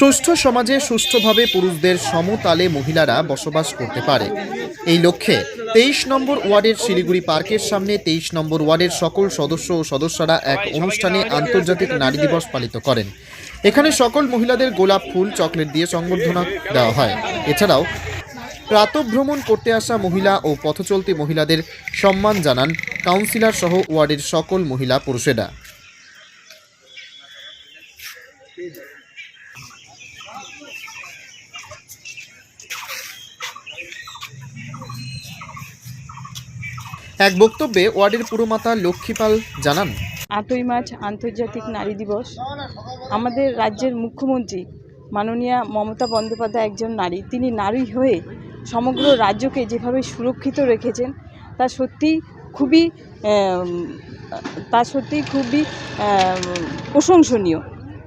সুস্থ সমাজে সুষ্ঠুভাবে পুরুষদের সমতালে মহিলারা বসবাস করতে পারে। এই লক্ষ্যে তেইশ নম্বর ওয়ার্ডের শিলিগুড়ি পার্কের সামনে তেইশ নম্বর ওয়ার্ডের সকল সদস্য ও সদস্যরা এক অনুষ্ঠানে আন্তর্জাতিক নারী দিবস পালিত করেন। এখানে সকল মহিলাদের গোলাপ ফুল, চকলেট দিয়ে সংবর্ধনা দেওয়া হয়। এছাড়াও প্রাতভ্রমণ করতে আসা মহিলা ও পথচলতি মহিলাদের সম্মান জানান কাউন্সিলর সহ ওয়ার্ডের সকল মহিলা পুরুষেরা। এক বক্তব্যে ওয়ার্ডের পুরমাতা লক্ষ্মীপাল জানান, আটই মার্চ আন্তর্জাতিক নারী দিবস। আমাদের রাজ্যের মুখ্যমন্ত্রী মাননীয়া মমতা বন্দ্যোপাধ্যায় একজন নারী। তিনি নারী হয়ে সমগ্র রাজ্যকে যেভাবে সুরক্ষিত রেখেছেন, তা সত্যি খুবই তা সত্যি খুবই প্রশংসনীয়।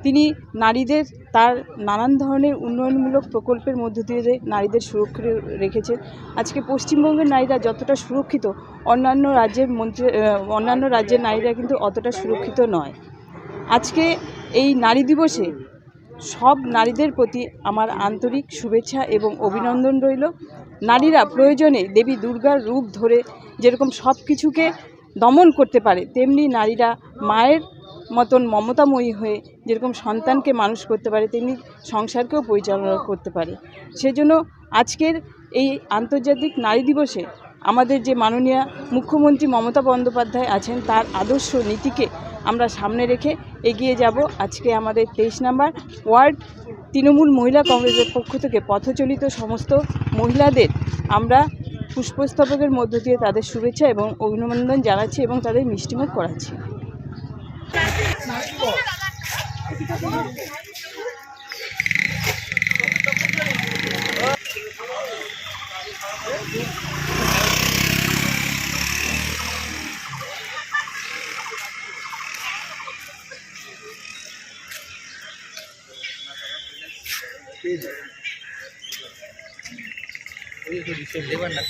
তিনি নারীদের তার নানান ধরনের উন্নয়নমূলক প্রকল্পের মধ্য দিয়ে নারীদের সুরক্ষিত রেখেছে। আজকে পশ্চিমবঙ্গের নারীরা যতটা সুরক্ষিত, অন্যান্য রাজ্যের মন্ত্রী অন্যান্য রাজ্যের নারীরা কিন্তু অতটা সুরক্ষিত নয়। আজকে এই নারী দিবসে সব নারীদের প্রতি আমার আন্তরিক শুভেচ্ছা এবং অভিনন্দন রইল। নারীরা প্রয়োজনে দেবী দুর্গার রূপ ধরে যেরকম সব কিছুকে দমন করতে পারে, তেমনি নারীরা মায়ের মতন মমতাময়ী হয়ে যেরকম সন্তানকে মানুষ করতে পারে, তেমনি সংসারকেও পরিচালনা করতে পারে। সেজন্য আজকের এই আন্তর্জাতিক নারী দিবসে আমাদের যে মাননীয় মুখ্যমন্ত্রী মমতা বন্দ্যোপাধ্যায় আছেন, তার আদর্শ নীতিকে আমরা সামনে রেখে এগিয়ে যাব। আজকে আমাদের তেইশ নাম্বার ওয়ার্ড, তৃণমূল মহিলা কংগ্রেসের পক্ষ থেকে পথচলিত সমস্ত মহিলাদের আমরা পুষ্পস্তবকের মধ্য দিয়ে তাদের শুভেচ্ছা এবং অভিনন্দন জানাচ্ছি এবং তাদের মিষ্টিমুখ করাচ্ছি। দেবেন না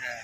হ্যাঁ